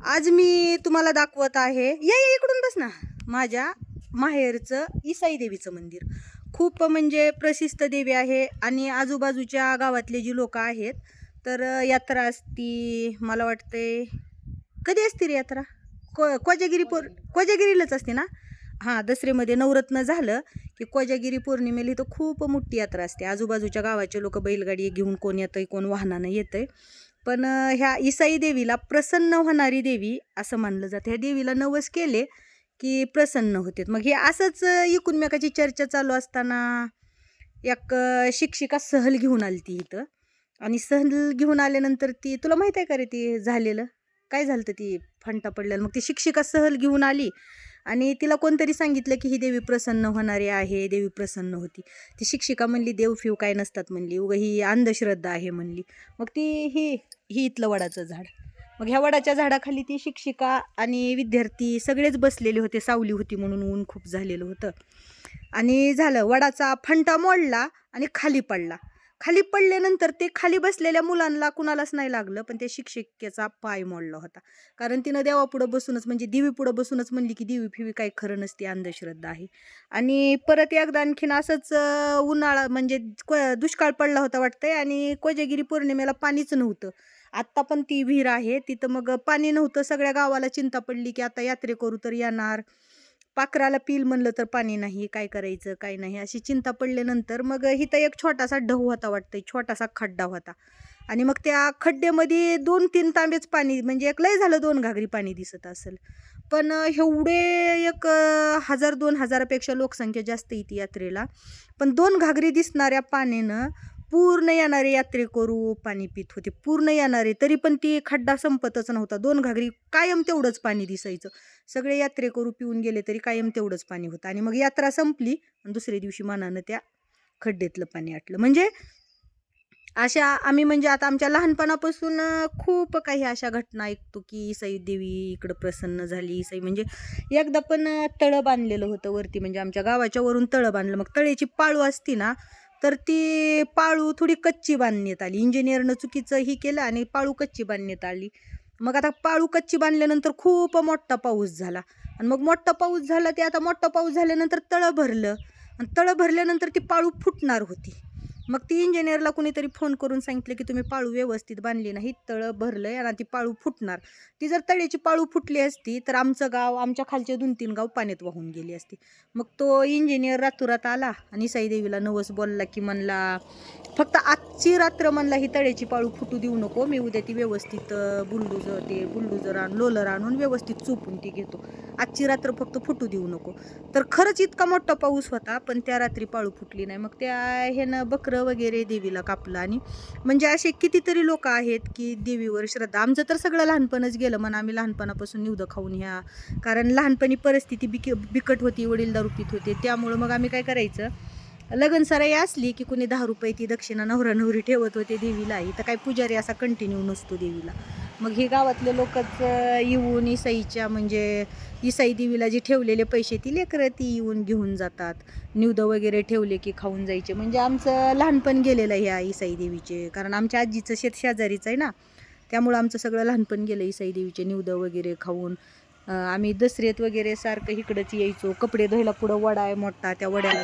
आज मी तुम्हाला दाखवत आहे. या या इकडून बस ना. माझ्या माहेरचं इसाई देवीचं मंदिर. खूप म्हणजे प्रसिद्ध देवी आहे आणि आजूबाजूच्या गावातले जी लोक आहेत तर यात्रा असती मला वाटते कधी असते रे यात्रा? को कोजागिरी पौर कोजागिरीलाच असते ना? हां दसरेमध्ये नवरत्न झालं की कोजागिरी पौर्णिमेला इथं खूप मोठी यात्रा असते. आजूबाजूच्या गावाचे लोक बैलगाडी घेऊन कोण येतंय कोण वाहनानं येतंय. पण ह्या इसाई देवीला प्रसन्न होणारी देवी असं मानलं जातं. ह्या देवीला नवस केले की प्रसन्न होते. मग हे असंच एकूणमेकाची चर्चा चालू असताना एक शिक्षिका सहल घेऊन आली ती इथं. आणि सहल घेऊन आल्यानंतर ती तुला माहीत आहे का रे ती झालेलं? काय झालं ती फंटा पडलेलं मग ती शिक्षिका सहल घेऊन आली आणि तिला कोणतरी सांगितलं की ही देवी प्रसन्न होणारी आहे देवी प्रसन्न होती. ती शिक्षिका म्हणली देवफिव काय नसतात म्हणली. उगा ही अंधश्रद्धा आहे म्हणली. मग ती ही ही इथलं वडाचं झाड. मग ह्या वडाच्या झाडाखाली ती शिक्षिका आणि विद्यार्थी सगळेच बसलेले होते. सावली होती म्हणून ऊन खूप झालेलं होतं. आणि झालं वडाचा फंटा मोडला आणि खाली पडला. खाली पडल्यानंतर ते खाली बसलेल्या मुलांना कुणालाच नाही लागलं पण त्या शिक्षिकेचा पाय मोडला होता. कारण तिनं देवापुढं बसूनच म्हणजे देवी पुढं बसूनच म्हणली की देवी फिवी काही खरं नसते अंधश्रद्धा आहे. आणि परत एकदा आणखीन असंच उन्हाळा म्हणजे दुष्काळ पडला होता वाटतंय आणि कोजागिरी पौर्णिमेला पाणीच नव्हतं. आत्ता पण ती विहीर आहे तिथं मग पाणी नव्हतं सगळ्या गावाला चिंता पडली की आता यात्रे करू तर येणार. पाखराला पील म्हणलं तर पाणी नाही काय करायचं काय नाही अशी चिंता पडल्यानंतर मग इथं एक छोटासा ढव होता वाटतं छोटासा खड्डा होता. आणि मग त्या खड्ड्यामध्ये दोन तीन तांबेच पाणी म्हणजे एक लय झालं दोन घागरी पाणी दिसत असेल. पण एवढे एक हजार दोन हजारापेक्षा लोकसंख्या जास्त येते यात्रेला. पण दोन घागरी दिसणाऱ्या पाण्यानं पूर्ण येणारे यात्रेकरू पाणी पित होते पूर्ण येणारे. तरी पण ती खड्डा संपतच नव्हता. दोन घागरी कायम तेवढंच पाणी दिसायचं. सगळे यात्रेकरू पिऊन गेले तरी कायम तेवढंच पाणी होतं. आणि मग यात्रा संपली आणि दुसऱ्या दिवशी मानानं त्या खड्ड्यातलं पाणी आटलं. म्हणजे अशा आम्ही म्हणजे आता आमच्या लहानपणापासून खूप काही अशा घटना ऐकतो की सई देवी इकडं प्रसन्न झाली. सई म्हणजे एकदा पण तळं बांधलेलं होतं वरती. म्हणजे आमच्या गावाच्या वरून तळं बांधलं. मग तळ्याची पाळू असती ना तर ती पाळू थोडी कच्ची बांधण्यात आली. इंजिनियरनं चुकीचं ही केलं आणि पाळू कच्ची बांधण्यात आली. मग आता पाळू कच्ची बांधल्यानंतर खूप मोठा पाऊस झाला. आणि मग मोठा पाऊस झाला ते आता मोठा पाऊस झाल्यानंतर तळं भरलं. आणि तळं भरल्यानंतर ती पाळू फुटणार होती. मग ती इंजिनियरला कुणीतरी फोन करून सांगितलं की तुम्ही पाळू व्यवस्थित बांधली नाही तळं भरलंय आणि ती पाळू फुटणार. ती जर तळ्याची पाळू फुटली असती तर आमचं गाव आमच्या खालचे दोन तीन गाव पाण्यात वाहून गेली असती. मग तो इंजिनियर रातोरात आला आणि साईदेवीला नवस बोलला की म्हणला फक्त आजची रात्र म्हणला ही तळ्याची पाळू फुटू देऊ नको मी उद्या ती व्यवस्थित बुलडुजर ते बुलडुजर आण लोलर आणून व्यवस्थित चोपून ती घेतो. आजची रात्र फक्त फुटू देऊ नको. तर खरंच इतका मोठा पाऊस होता पण त्या रात्री पाळू फुटली नाही. मग त्या ह्यानं बकरं वगैरे देवीला कापलं. आणि म्हणजे असे कितीतरी लोक आहेत की देवीवर श्रद्धा. आमचं तर सगळं लहानपणच गेलं म्हणा. आम्ही लहानपणापासून निवदं खाऊन ह्या. कारण लहानपणी परिस्थिती बिक बिकट होती वडील दारू होते. त्यामुळं मग आम्ही काय करायचं? लगन सराई असली की कुणी दहा रुपये ती दक्षिणा नवरा नवरी ठेवत होते देवीला. इथं काय पुजारी असा कंटिन्यू नसतो देवीला. मग ही गावातले लोकच येऊन इसाईच्या म्हणजे इसाई देवीला जे ठेवलेले पैसे ती लेकरं ती येऊन घेऊन जातात. निवदं वगैरे ठेवले की खाऊन जायचे. म्हणजे आमचं लहानपण गेलेलं ह्या इसाई देवीचे. कारण आमच्या आजीचं शेत शेजारीच आहे ना. त्यामुळं आमचं सगळं लहानपण गेलं इसाई देवीचे निवदं वगैरे खाऊन. आम्ही दसरेत वगैरे सारखं इकडंच यायचो. कपडे धुवायला पुढं वडा आहे मोठा त्या वड्याला